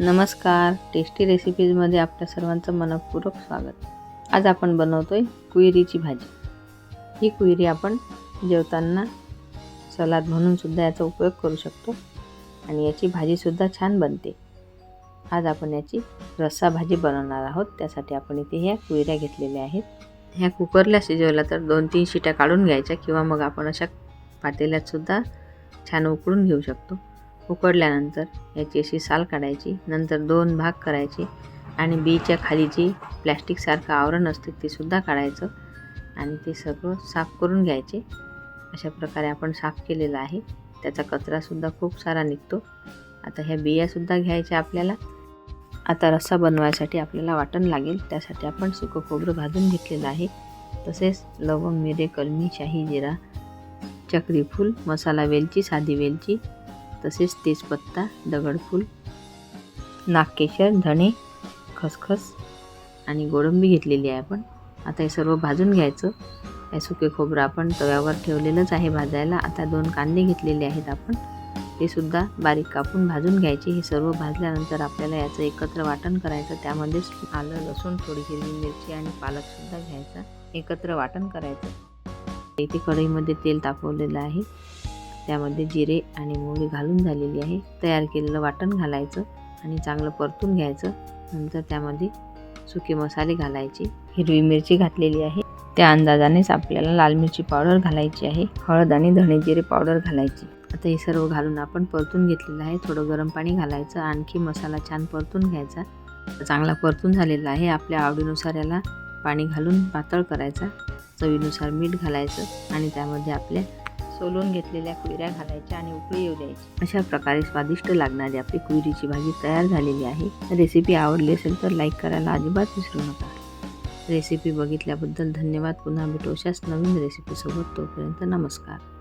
नमस्कार. टेस्टी रेसिपीजमध्ये आपल्या सर्वांचं मनपूर्वक स्वागत. आज आपण बनवतो आहे कुयरीची भाजी. ही कुयरी आपण जेवताना सलाद म्हणूनसुद्धा याचा उपयोग करू शकतो आणि याची भाजीसुद्धा छान बनते. आज आपण याची रस्सा भाजी बनवणार आहोत. त्यासाठी आपण इथे ह्या कुयऱ्या घेतलेल्या आहेत. ह्या कुकरला शिजवल्या तर दोन तीन शिट्या काढून घ्यायच्या किंवा मग आपण अशा पातेल्यातसुद्धा छान उकळून घेऊ शकतो. उकडल्यानंतर याची अशी साल काढायची नंतर दोन भाग करायचे आणि बीच्या खाली जी प्लॅस्टिकसारखं आवरण असते ते सुद्धा काढायचं आणि ते सगळं साफ करून घ्यायचे. अशा प्रकारे आपण साफ केलेलं आहे. त्याचा कचरासुद्धा खूप सारा निघतो. आता ह्या बियासुद्धा घ्यायच्या आपल्याला. आता रस्सा बनवायसाठी आपल्याला वाटण लागेल. त्यासाठी आपण सुकं खोबरं भाजून घेतलेलं आहे. तसेच लवंग मिरे कलमी शाही जिरा चक्रीफूल मसाला वेलची साधी वेलची तसेच तेजपत्ता दगडफूल नागकेशर धणे खसखस आणि गोडंबी घेतलेली आहे आपण. आता हे सर्व भाजून घ्यायचं. हे सुके खोबरं आपण तव्यावर ठेवलेलंच आहे भाजायला. आता दोन कांदे घेतलेले आहेत आपण. ते सुद्धा बारीक कापून भाजून घ्यायचे. हे सर्व भाजल्यानंतर आपल्याला याचं एकत्र वाटण करायचं. त्यामध्येच आलं लसूण थोडी हिरवी मिरची आणि पालकसुद्धा घ्यायचा. एकत्र वाटण करायचं. इथे कढईमध्ये तेल तापवलेलं आहे. त्यामध्ये जिरे आणि मोहरी घालून झालेली आहे. तयार केलेलं वाटण घालायचं आणि चांगलं परतून घ्यायचं. नंतर त्यामध्ये सुके मसाले घालायचे. हिरवी मिरची घातलेली आहे. त्या अंदाजानेच आपल्याला लाल मिरची पावडर घालायची आहे. हळद आणि धणे जिरे पावडर घालायची. आता हे सर्व घालून आपण परतून घेतलेलं आहे. थोडं गरम पाणी घालायचं. आणखी मसाला छान परतून घ्यायचा. चांगला परतून झालेला आहे. आपल्या आवडीनुसार याला पाणी घालून पातळ करायचा. चवीनुसार मीठ घालायचं आणि त्यामध्ये आपल्या सोलून घेतलेल्या कुयऱ्या घालायच्या आणि उकळी येऊ द्यायची. अशा प्रकारे स्वादिष्ट लागणारी आपली कुयरीची भाजी तयार झालेली आहे. रेसिपी आवडली असेल तर लाईक करायला अजिबात विसरू नका. रेसिपी बघितल्याबद्दल धन्यवाद. पुन्हा भेटू अशाच नवीन रेसिपीसोबत. तोपर्यंत नमस्कार.